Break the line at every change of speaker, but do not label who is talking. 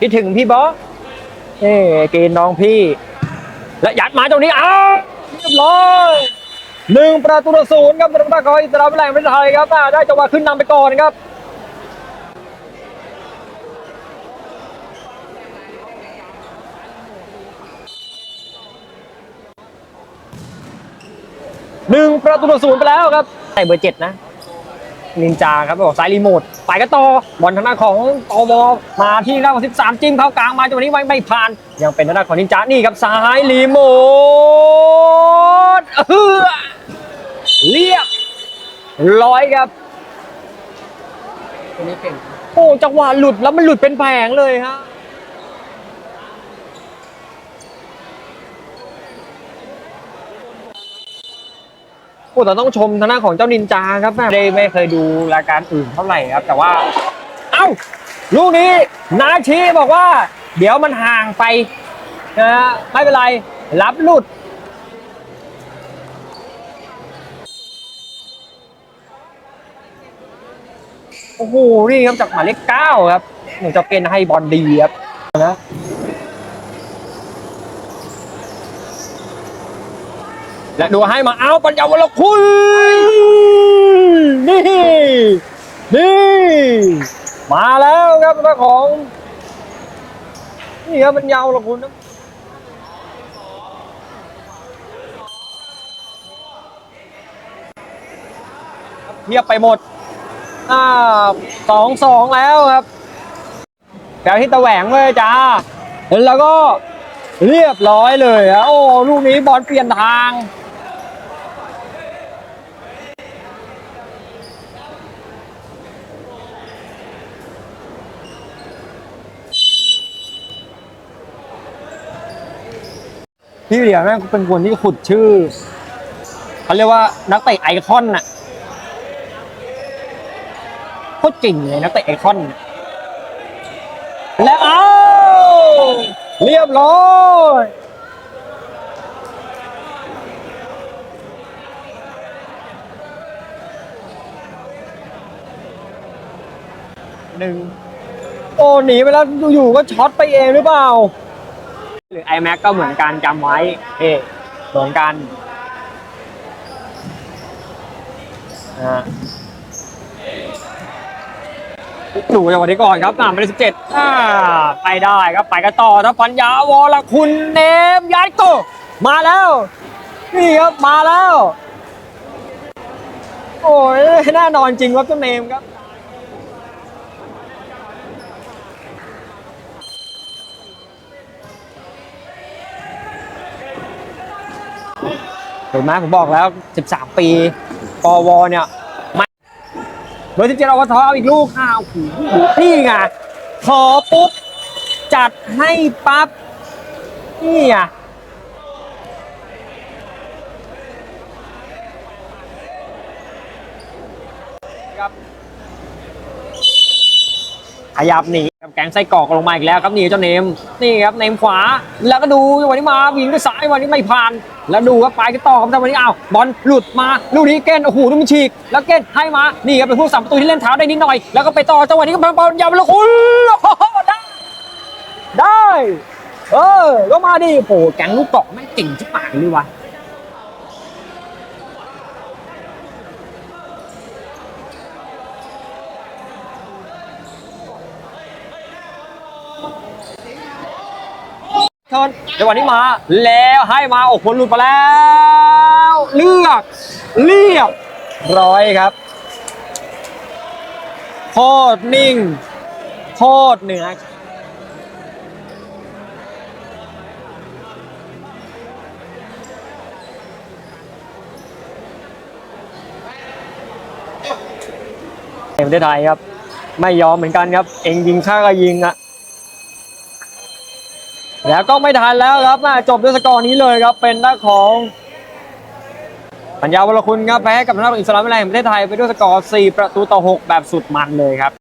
คิดถึงพี่บอสเอ้เกณฑ์น้องพี่ และยัดมาตรงนี้เอาเรียบร้อยหนึ่งประตูต่อศูนย์ครับสำหรับนักกอล์ฟอิสราเอลแรงประเทศไทยครับได้จังหวะขึ้นนำไปก่อนครับหนึ่งประตูต่อศูนย์ไปแล้วครับใส่เบอร์เจ็ดนะ นินจาครับบอกสายรีโมทไปกันต่อบอลทางด้านของตวมาที่หน้าของ13 จิ้มเข้ากลางมาจังหวะนี้ไม่ไม่ผ่าน ยังเป็นทางด้านของนินจานี่ครับสายรีโมทเออเรียบร้อยครับ
คนนี้เก่ง
โอ้จังหวะหลุดแล้วมันหลุดเป็นแผงเลยฮะ แต่ต้องชมทางด้านของเจ้านินจาครับแม่ได้ไม่เคยดูรายการอื่นเท่าไหร่ครับ แต่ว่า เอ้า ลูกนี้นาชีบอกว่า เดี๋ยวมันห่างไปนะฮะไม่เป็นไร รับหลุดโอ้โห นี่ครับจากหมายเลขเก้าครับหนึ่งจะเป็นให้บอลดีครับนะ และดูให้มาเอาปัญญาวรคุณนี่นี่มาแล้วครับเจ้าของ นี่ครับปัญญาวรคุณนะเทียบไปหมดอ่าสองสองแล้วครับแถวที่ตะแหวงเลยจ้าแล้วก็เรียบร้อยเลยอะโอ้ ลูกนี้บอลเปลี่ยนทาง พี่เหลียวแม่งเป็นคนที่ขุดชื่อเขาเรียกว่านักเตะไอคอนน่ะโคตรเก่งเลยนักเตะไอคอน และเอาเรียบร้อยหนึ่งโอ้หนีไปแล้วอยู่ๆก็ช็อตไปเองหรือเปล่า หรือ iMac ก็เหมือนกันจำไว้เอ๊เหมือนกันอ่าดูจังหวะนี้ก่อนครับหนามไปสิบเจ็ดอ่าไปได้ครับไปกันต่อครับปัญญาวรคุณเนมย้ายโต มาแล้ว นี่ครับมาแล้ว โอ้ยแน่นอนจริงครับเจ้าเนมครับ เห็นไหมผมบอกแล้ว 13 ปี ปวเนี่ยเบอร์สิบเจ็ดอวทเอาอีกลูกอ้โหนี่ไงขอปุ๊บ จัดให้ปั๊บ นี่ไงครับขยับหนีกับแกงไส้กรอกลงมาอีกแล้วครับนี่เจ้าเนม นี่ครับเนมขวา แล้วก็ดูวันนี้มาวิ่งด้วยซ้ายวันนี้ไม่ผ่าน แล้วดูครับไปกันต่อครับแต่วันนี้อ้าวบอลหลุดมาลูกนี้เกนโอ้โหดูมันฉีก แล้วเกนให้มานี่ครับเป็นผู้สัมประตูที่เล่นเท้าได้นิดหน่อย แล้วก็ไปต่อจังหวะนี้ก็บอลยาวแล้วคุณได้ได้เออก็มาดิโอ้แกงลูกเกาะแม่งเก่งชิบหายเลยวะ เทิร์นจังหวะนี้มา แล้วให้มาโอ้โหหลุดมาแล้ว เลือก เรียบร้อยครับโคตรนิ่งโคตรเหนือในประเทศไทยครับ ไม่ยอมเหมือนกันครับ เองยิงข้าก็ยิงอะ แล้วก็ไม่ทันแล้วครับมาจบด้วยสกอร์นี้เลยครับเป็นน้าของปัญญาวรคุณครับแพ้กับทางด้านองอิสลามแรงประเทศไทยไปด้วยสกอร์4ประตูต่อ 6 แบบสุดมันเลยครับ